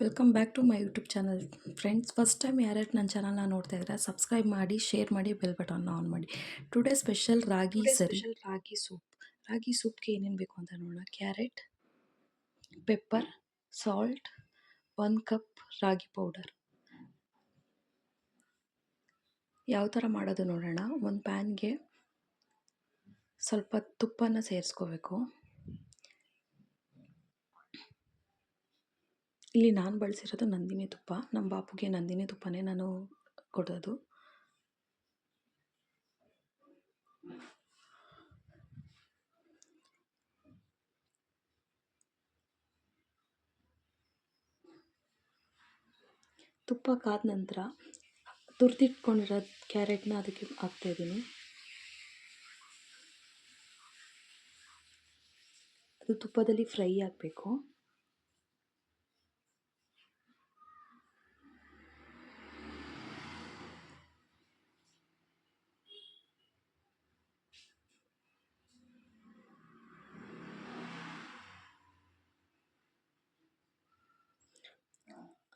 Welcome back to my YouTube channel friends first time ಯಾರ್ಯಾರು ನನ್ನ ಚಾನಲ್ನ ನೋಡ್ತಾ ಇದ್ದಾರೆ ಸಬ್ಸ್ಕ್ರೈಬ್ ಮಾಡಿ ಶೇರ್ ಮಾಡಿ ಬೆಲ್ ಬಟನ್ನ ಆನ್ ಮಾಡಿ. ಟುಡೇ ಸ್ಪೆಷಲ್ ರಾಗಿ ಸರಿ. ರಾಗಿ ಸೂಪ್ ರಾಗಿ ಸೂಪ್ಗೆ ಏನೇನು ಬೇಕು ಅಂತ ನೋಡೋಣ. Carrot pepper salt one cup ರಾಗಿ ಪೌಡರ್ ಯಾವ ಥರ ಮಾಡೋದು ನೋಡೋಣ. ಒಂದು ಪ್ಯಾನ್ಗೆ ಸ್ವಲ್ಪ ತುಪ್ಪನ ಸೇರಿಸ್ಕೋಬೇಕು. ಇಲ್ಲಿ ನಾನು ಬಳಸಿರೋದು ನಂದಿನಿ ತುಪ್ಪ. ನಮ್ಮ ಬಾಪುಗೆ ನಂದಿನಿ ತುಪ್ಪನೇ ನಾನು ಕೊಡೋದು. ತುಪ್ಪ ಕಾದ ನಂತರ ತುರಿದಿಟ್ಕೊಂಡಿರೋ ಕ್ಯಾರೆಟ್ನ ಅದಕ್ಕೆ ಹಾಕ್ತಾಯಿದ್ದೀನಿ ಅದು ತುಪ್ಪದಲ್ಲಿ ಫ್ರೈ ಆಗಬೇಕು.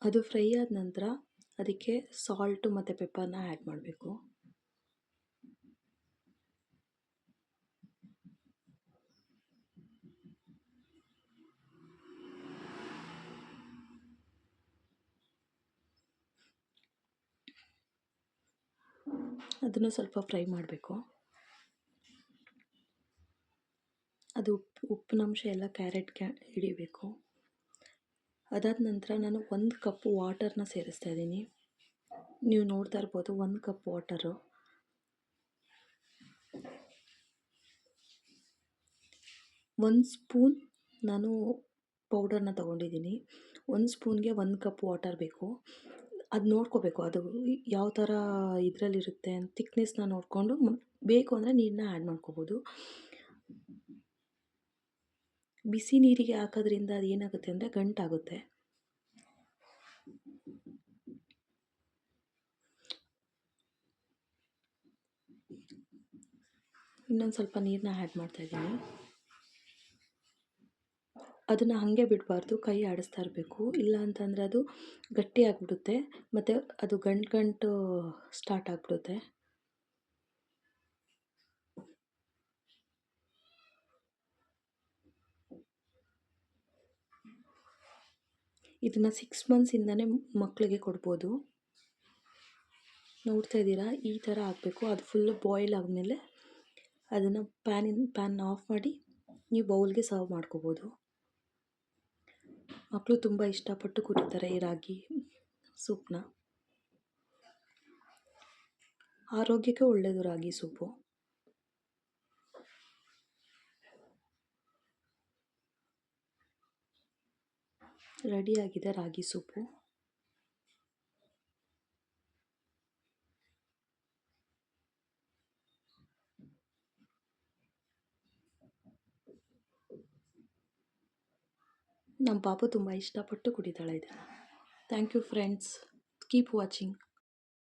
ಅದು ಫ್ರೈ ಆದ ನಂತರ ಅದಕ್ಕೆ ಸಾಲ್ಟು ಮತ್ತು ಪೆಪ್ಪರ್ನ ಆ್ಯಡ್ ಮಾಡಬೇಕು. ಅದನ್ನು ಸ್ವಲ್ಪ ಫ್ರೈ ಮಾಡಬೇಕು. ಅದು ಉಪ್ಪು ಉಪ್ಪಿನಂಶ ಎಲ್ಲ ಕ್ಯಾರೆಟ್ಗೆ ಹಿಡಿಬೇಕು. ಅದಾದ ನಂತರ ನಾನು ಒಂದು ಕಪ್ ವಾಟರ್ನ ಸೇರಿಸ್ತಾ ಇದ್ದೀನಿ. ನೀವು ನೋಡ್ತಾ ಇರ್ಬೋದು ಒಂದು ಕಪ್ ವಾಟರು. ಒಂದು ಸ್ಪೂನ್ ನಾನು ಪೌಡರ್ನ ತೊಗೊಂಡಿದ್ದೀನಿ. ಒಂದು ಸ್ಪೂನ್ಗೆ ಒಂದು ಕಪ್ ವಾಟರ್ ಬೇಕು. ಅದು ನೋಡ್ಕೋಬೇಕು, ಅದು ಯಾವ ಥರ ಇದರಲ್ಲಿರುತ್ತೆ ಅಂತ. ತಿಕ್ನೆಸ್ನ ನೋಡಿಕೊಂಡು, ಬೇಕು ಅಂದರೆ ನೀರನ್ನ ಆ್ಯಡ್ ಮಾಡ್ಕೋಬೋದು. ಬಿಸಿ ನೀರಿಗೆ ಹಾಕೋದ್ರಿಂದ ಅದು ಏನಾಗುತ್ತೆ ಅಂದರೆ ಗಂಟಾಗುತ್ತೆ. ಇನ್ನೊಂದು ಸ್ವಲ್ಪ ನೀರನ್ನ ಆ್ಯಡ್ ಮಾಡ್ತಾಯಿದ್ದೀನಿ ಅದನ್ನು ಹಾಗೆ ಬಿಡಬಾರ್ದು, ಕೈ ಆಡಿಸ್ತಾ ಇರಬೇಕು. ಇಲ್ಲ ಅಂತಂದರೆ ಅದು ಗಟ್ಟಿ ಆಗಿಬಿಡುತ್ತೆ, ಮತ್ತು ಅದು ಗಂಟು ಗಂಟು ಸ್ಟಾರ್ಟ್ ಆಗಿಬಿಡುತ್ತೆ. ಇದನ್ನು ಸಿಕ್ಸ್ ಮಂತ್ಸಿಂದನೇ ಮಕ್ಕಳಿಗೆ ಕೊಡ್ಬೋದು. ನೋಡ್ತಾ ಇದ್ದೀರಾ? ಈ ಥರ ಹಾಕಬೇಕು ಅದು ಫುಲ್ಲು ಬಾಯ್ಲ್ ಆದಮೇಲೆ ಅದನ್ನು ಪ್ಯಾನಿನ ಪ್ಯಾನ್ ಆಫ್ ಮಾಡಿ ನೀವು ಬೌಲ್ಗೆ ಸರ್ವ್ ಮಾಡ್ಕೋಬೋದು. ಮಕ್ಕಳು ತುಂಬ ಇಷ್ಟಪಟ್ಟು ಕುಡಿತಾರೆ ಈ ರಾಗಿ ಸೂಪ್ನ ಆರೋಗ್ಯಕ್ಕೆ ಒಳ್ಳೆಯದು ರಾಗಿ ಸೂಪು ರೆಡಿಯಾಗಿದೆ ರಾಗಿ ಸೂಪು. ನಮ್ಮ ಪಾಪು ತುಂಬ ಇಷ್ಟಪಟ್ಟು ಕುಡಿತಾಳೆ ಇದನ್ನು. Thank you friends keep watching